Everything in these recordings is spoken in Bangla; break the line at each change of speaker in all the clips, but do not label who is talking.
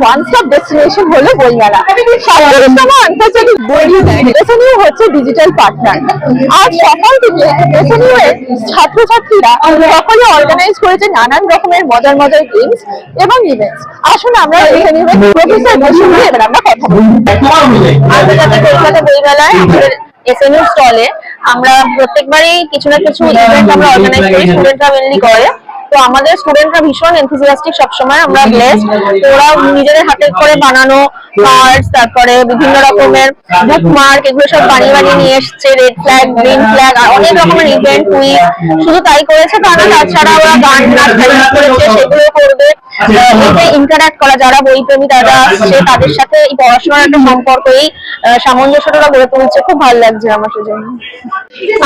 ওয়ান স্টপ ডেস্টিনেশন হলো বইমেলা। সাধারণতম আন্তর্জাতিক বই এসএনইউ হচ্ছে ডিজিটাল পার্টনার আজ সকাল থেকে এর ছাত্রছাত্রীরা সকলে অর্গানাইজ করেছে নানান রকমের মজার মজার গেমস এবং ইভেন্টস আসুন আমরা এর প্রফেসরদের সঙ্গে এবার আমরা কথা বলি
আন্তর্জাতিক কলকাতা বইমেলায় আমাদের এসএনইউ স্টলে আমরা প্রত্যেকবারই কিছু না কিছু ইভেন্ট আমরা অর্গানাইজ করি স্টুডেন্টরা মেনলি করে। তো আমাদের স্টুডেন্টরা ভীষণ এনথুজিয়াস্টিক সবসময়, আমরা ব্লেস ওরা নিজেদের হাতে করে বানানো কার্ডস তারপরে বিভিন্ন রকমের বুক মার্ক এগুলো সব বানিয়ে বানিয়ে নিয়ে এসছে রেড ফ্ল্যাগ গ্রিন ফ্ল্যাগ আর অনেক রকমের ইভেন্ট উইক শুধু তাই করেছে তা না, তাছাড়া ওরা গান নাচ করেছে, সেগুলো করবে। এতে ইন্টারাক্ট করা যারা বই প্রেমী তারা আসছে তাদের সাথে এই পড়াশোনার একটা সম্পর্ক এই সামঞ্জস্যটা গড়ে তুলছে। খুব ভালো লাগছে আমার সেজন্য।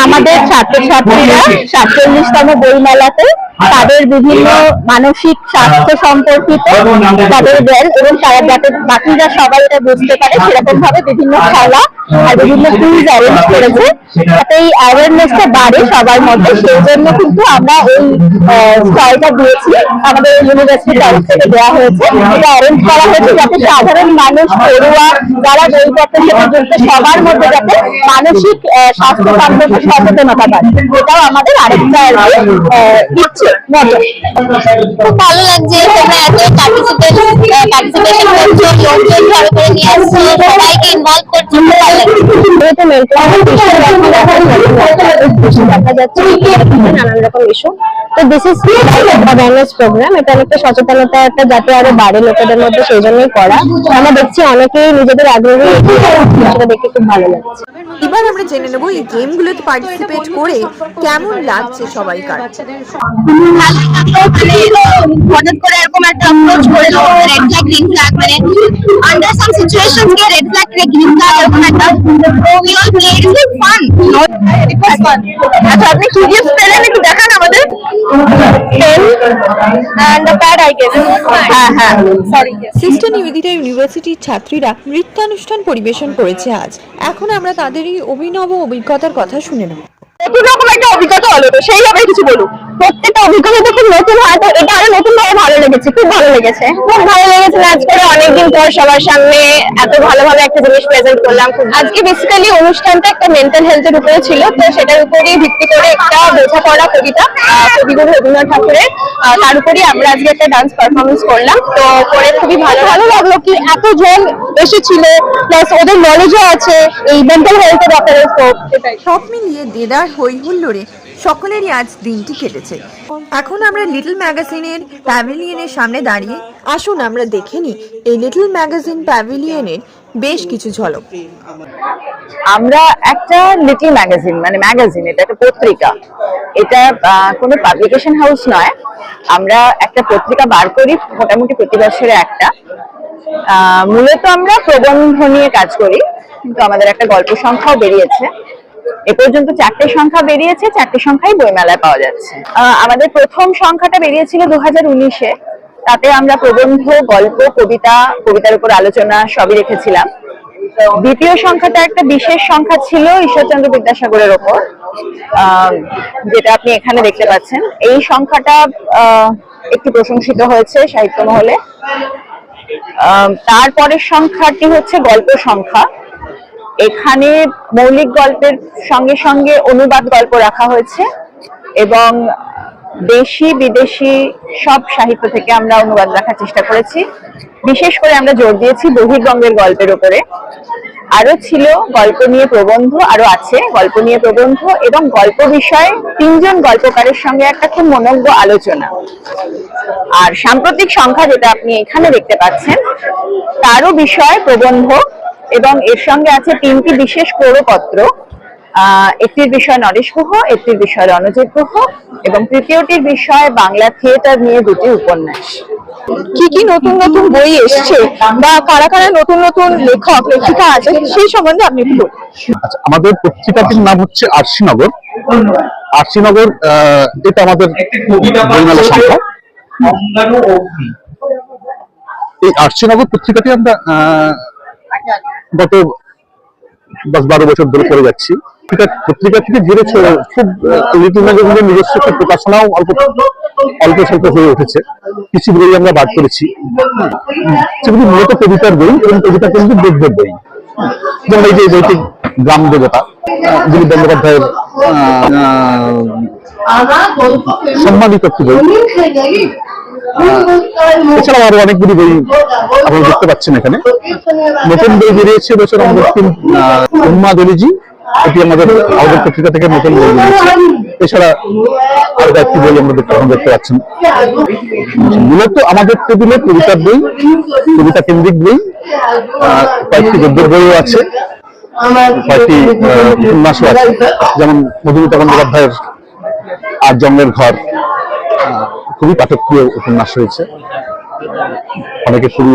আমাদের ছাত্রছাত্রীরা সাতচল্লিশতম তাদের বিভিন্ন মানসিক স্বাস্থ্য সম্পর্কিত তাদের জ্ঞান এবং তারা যাতে বাকিরা সবাই এটা বুঝতে পারে সেরকম ভাবে বিভিন্ন খেলা আর বিভিন্ন কুইজ অ্যারেঞ্জ করেছে যাতে এই অ্যাওয়ারনেসটা বাড়ে সবার মধ্যে সেই জন্য কিন্তু আমরা এই স্টলটা দিয়েছি। আমাদের ইউনিভার্সিটির তরফ থেকে দেওয়া হয়েছে। এটা অ্যারেঞ্জ করা হয়েছে যাতে সাধারণ মানুষ পড়ুয়া যারা বইপত্রের সাথে যুক্ত সবার মধ্যে যাতে মানসিক আহ, স্বাস্থ্য সম্পর্কে সচেতনতা বাড়ে। এটাও আমাদের আরেকটা আর কি, আহ, ইচ্ছে মজা।
খুব ভালো লাগছে তোমরা এত পার্টিসিপেট পার্টিসিপেশন করছ লোকজন ঘরে করে নিয়ে আসছো সবাইকে ইনভলভ করছ।
মেন্টাল দেখা যাচ্ছে। নানান রকম ইস্যু তো দিস ইজ অ্যাওয়ারনেস প্রোগ্রাম এটা অনেকটা সচেতনতা একটা যাতে আরও বাড়ে লোকেদের মধ্যে সেই জন্যই করা। আমরা দেখছি অনেকেই নিজেদের আগ্রহী সেটা দেখে খুব ভালো লাগছে।
এবার আমরা জেনে নেব এই গেমগুলোতে পার্টিসিপেট করে কেমন লাগছে সবাইকার।
হঠাৎ করে এরকম একটা অ্যাপ্রোচ করে রেড ফ্ল্যাগ গ্রিন ফ্ল্যাগ মানে আন্ডার সাম সিচুয়েশনস কে রেড ফ্ল্যাগ গ্রিন ফ্ল্যাগ এরকম একটা we all play it's like fun
আচ্ছা আপনি কি গিফট পেলেন একটু দেখান আমাদের। Pen and the pad I guess হ্যাঁ হ্যাঁ। সরি
সিস্টার নিবেদিতা ইউনিভার্সিটির ছাত্রীরা নৃত্যানুষ্ঠান পরিবেশন করেছে আজ। এখন আমরা তাদের এই অভিনব অভিজ্ঞতার কথা শুনে নেব।
নতুন রকম একটা অভিজ্ঞতা হলো তো সেইভাবে কিছু বলুন। প্রত্যেকটা অভিজ্ঞতা খুব নতুন হয় তো এটা আরও নতুন ভাবে ভালো লেগেছে খুব ভালো লেগেছে। খুব ভালো লেগেছে নাচ করে অনেকদিন পর সবার সামনে এত ভালোভাবে একটা জিনিস প্রেজেন্ট করলাম। খুব আজকে বেসিক্যালি অনুষ্ঠানটা একটা মেন্টাল হেলথের উপরে ছিল তো সেটার উপরেই ভিত্তি করে একটা বোঝাপড়া কবিতা কবিগুরু রবীন্দ্রনাথ ঠাকুরের তার উপরেই আমরা আজকে একটা ডান্স পারফরমেন্স করলাম। তো করে খুবই ভালো ভালো লাগল কি এতজন এসেছিল প্লাস ওদের নলেজও আছে এই মেন্টাল হেলথের ব্যাপারে তো সেটাই।
সব মিলিয়ে দেদার হই হুল্লোড়ে সকলেরই আজ দিনটি কেটেছে। এখন আমরা লিটল ম্যাগাজিনের প্যাভিলিয়নের সামনে দাঁড়িয়ে, আসুন আমরা দেখে এই লিটল ম্যাগাজিন প্যাভিলিয়নের বেশ কিছু ঝলক।
আমরা একটা লিটল ম্যাগাজিন মানে ম্যাগাজিন, এটা একটা পত্রিকা। এটা কোনো পাবলিকেশন হাউস নয়। আমরা একটা পত্রিকা বার করি, মোটামুটি প্রতি বছরে একটা। মূলত আমরা প্রবন্ধ নিয়ে কাজ করি। কিন্তু আমাদের একটা গল্প সংখ্যাও বেরিয়েছে। এ পর্যন্ত চারটে সংখ্যা বেরিয়েছে, চারটে সংখ্যাই বইমেলায় পাওয়া যাচ্ছে। আমাদের প্রথম সংখ্যাটা বেরিয়েছিল দু হাজার উনিশে। তাতে আমরা প্রবন্ধ, গল্প, কবিতা, কবিতার উপর আলোচনা সবই রেখেছিলাম। দ্বিতীয় সংখ্যাটা একটা বিশেষ সংখ্যা ছিল ঈশ্বরচন্দ্র বিদ্যাসাগরের ওপর যেটা আপনি এখানে দেখতে পাচ্ছেন। এই সংখ্যাটা একটু প্রশংসিত হয়েছে সাহিত্য মহলে। তারপরের সংখ্যাটি হচ্ছে গল্প সংখ্যা। এখানে মৌলিক গল্পের সঙ্গে সঙ্গে অনুবাদ গল্প রাখা হয়েছে এবং দেশি, বিদেশি সব সাহিত্য থেকে আমরা অনুবাদ রাখার চেষ্টা করেছি। বিশেষ করে আমরা জোর দিয়েছি বহির্বঙ্গের গল্পের উপরে। আরও ছিল গল্প নিয়ে প্রবন্ধ আরও আছে গল্প নিয়ে প্রবন্ধ এবং গল্প বিষয়ে তিনজন গল্পকারের সঙ্গে একটা খুব মনজ্ঞ আলোচনা। আর সাম্প্রতিক সংখ্যা যেটা আপনি এখানে দেখতে পাচ্ছেন, তারও বিষয় প্রবন্ধ এবং এর সঙ্গে আছে তিনটি বিশেষ ক্রোড়পত্র। আহ, একটির বিষয় নরেশ গুহ একটির বিষয় রণজিৎ গুহ এবং তৃতীয়টির বিষয় বাংলা থিয়েটার নিয়ে দুটি উপন্যাস। কি কি নতুন নতুন বই এসছে বা কারা কারা নতুন নতুন লেখক লেখিকা আছে সেই সম্বন্ধে আপনি একটু বলুন।
আচ্ছা আমাদের পত্রিকাটির নাম হচ্ছে আরশিনগর। আরশিনগর আহ, এটা আমাদের বইমেলা সংখ্যা। এই আরশিনগর পত্রিকাটি আমরা আহ, গত দশ বারো বছর ধরে করে যাচ্ছি। পত্রিকা থেকে ঘিরে খুব লিটিল নিজস্ব একটা প্রকাশনাও অল্প অল্প স্বল্প হয়ে উঠেছে। কিছু বই আমরা বার করেছি। সেগুলি মূলত কবিতার বই এবং কবিতা কিন্তু গদ্যের বই। যেমন এই যে বইটি গ্রাম দেবতা দিলীপ বন্দ্যোপাধ্যায়ের সম্মানিত একটি বই। এছাড়াও আরও অনেকগুলি বই আপনারা দেখতে পাচ্ছেন এখানে। নতুন বই বেরিয়েছে বছর আমাদের আহ, উম্মাদ এটি আমাদের আমাদের পত্রিকা থেকে নতুন বই বেরিয়েছে। এছাড়া আরও একটি বই আমরা দেখতে পাচ্ছেন। মূলত আমাদের টেবিলে কবিতার বই কবিতা কেন্দ্রিক বই কয়েকটি গদ্যের বইও আছে। কয়েকটি উপন্যাসও আছে। যেমন মধুমিতা বন্দ্যোপাধ্যায়ের আর জন্মের ঘর। খুবই পাঠকপ্রিয় উপন্যাস হয়েছে। অনেকে খুবই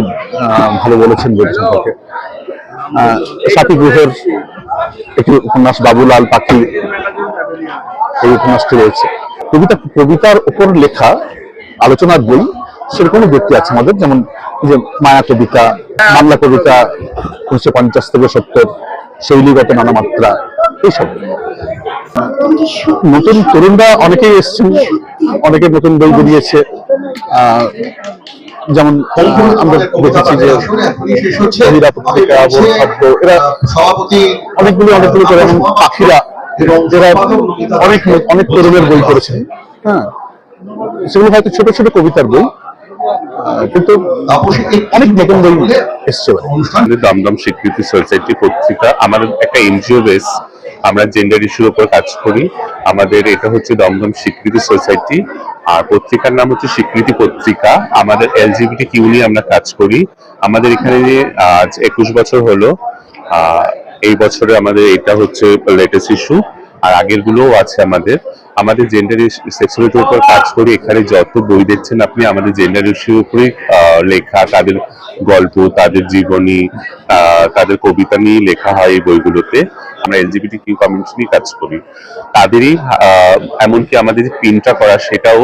ভালো বলেছেন বই সম্পর্কে। সাথী গৃহের একটি উপন্যাস, বাবুলাল পাখি, এই উপন্যাসটি রয়েছে। কবিতা, কবিতার উপর লেখা আলোচনার বই সেরকম ব্যক্তি আছে আমাদের? যেমন, যে মায়া কবিতা, মামলা কবিতা, উনিশশো পঞ্চাশ থেকে সত্তর। শৈলীগত নানা মাত্রা এইসব। নতুন তরুণরা অনেকেই এসছেন, অনেকে নতুন বই বেরিয়েছে। যেমন আমরা দেখেছি যে অনেকগুলো অনেকগুলো করে যেমন পাখিরা যারা অনেক অনেক তরুণের বই করেছেন হ্যাঁ সেগুলো হয়তো ছোট ছোট কবিতার বই কিন্তু অনেক নতুন বই এসছে
দমদম স্বীকৃতি সোসাইটি পত্রিকা আমাদের একটা এনজিও বেস আমরা জেন্ডার ইস্যুর উপর কাজ করি। আমাদের এটা হচ্ছে দমদম স্বীকৃতি সোসাইটি আর পত্রিকার নাম হচ্ছে স্বীকৃতি পত্রিকা। আমাদের এলজিবিটি কিউ নিয়ে আমরা কাজ করি। আমাদের এখানে যে আজ একুশ বছর হলো আহ, এই বছরে আমাদের এটা হচ্ছে লেটেস্ট ইস্যু আর আগের গুলোও আছে আমাদের। আমাদের জেন্ডার সেক্সুয়ালিটির উপর কাজ করি এখানে যত বই দেখছেন আপনি, আমাদের জেন্ডার ইস্যুর উপরেই লেখা, তাদের গল্প, তাদের জীবনী তাদের কবিতা নিয়ে লেখা হয় এই বইগুলোতে। আমরা এলজিবিটি কিউ কমিউনিটি নিয়ে কাজ করি। তাদেরই আহ, এমনকি আমাদের যে প্রিন্টটা করা সেটাও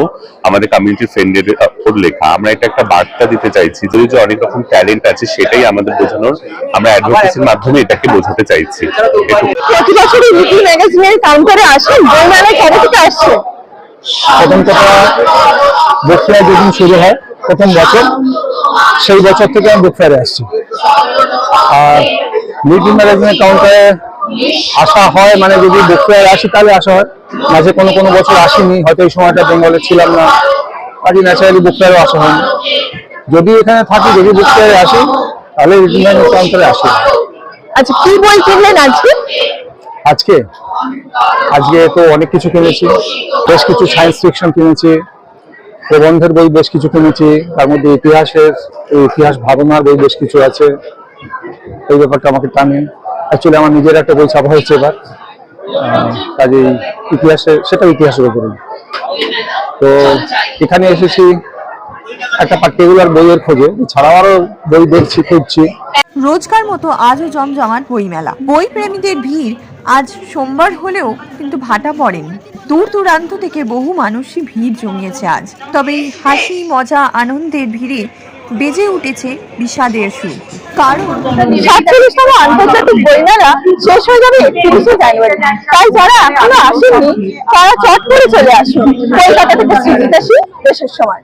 আমাদের কমিউনিটি ফ্রেন্ডের উপর লেখা। আমরা এটা একটা বার্তা দিতে চাইছি যদি যে অনেক রকম ট্যালেন্ট আছে সেটাই আমাদের বোঝানোর আমরা অ্যাডভোকেসির মাধ্যমে এটাকে বোঝাতে চাইছি।
প্রতি বছরই লিটল ম্যাগাজিনের কাউন্টারে আসেন বই মেলায় কবে থেকে আসছে?
প্রথম কথা বুক ফেয়ার যেদিন শুরু হয় প্রথম বছর সেই বছর থেকে আমি বুক ফেয়ারে আসছি। আর লিটিল ম্যাগাজিনের কাউন্টারে আসা হয় মানে যদি বুক ফেয়ার আসি তাহলে আসা হয়। মাঝে কোনো কোনো বছর আসিনি হয়তো এই সময়টা বেঙ্গলে ছিলাম না। কাজে ন্যাচারালি বুক ফেয়ারও আসা হয়নি। যদি এখানে থাকি যদি বুক আসি তাহলে কাউন্টারে আসি।
আচ্ছা কি বই কিনলেন আজকে?
আজকে? আজকে তো অনেক কিছু কিনেছি। বেশ কিছু সায়েন্স ফিকশন কিনেছি। প্রবন্ধের বই বেশ কিছু কিনেছি। তার মধ্যে ইতিহাসের ইতিহাস ভাবনার বই বেশ কিছু আছে। এই ব্যাপারটা আমাকে টানে। অ্যাকচুয়ালি আমার নিজের একটা বই ছাপা হয়েছে এবার। কাজেই ইতিহাসে সেটা ইতিহাসের উপরে। তো এখানে এসেছি একটা পার্টিকুলার বইয়ের খোঁজে। এছাড়াও আরও বই দেখছি, খুঁজছি।
রোজকার মতো আজও জমজমাট বইমেলা। বই প্রেমীদের ভিড় আজ সোমবার হলেও কিন্তু ভাটা পড়েনি। দূর দূরান্ত থেকে বহু মানুষই ভিড় জমিয়েছে আজ। তবে হাসি, মজা, আনন্দের ভিড়ে বেজে উঠেছে বিষাদের সুর কারণ
আন্তর্জাতিক বইমেলা শেষ হয়ে যাবে একত্রিশে জানুয়ারি। তাই যারা এখনও আসেননি, তারা চট করে চলে আসুন। কলকাতা থেকে শ্রীজিতা সিং দেশের সময়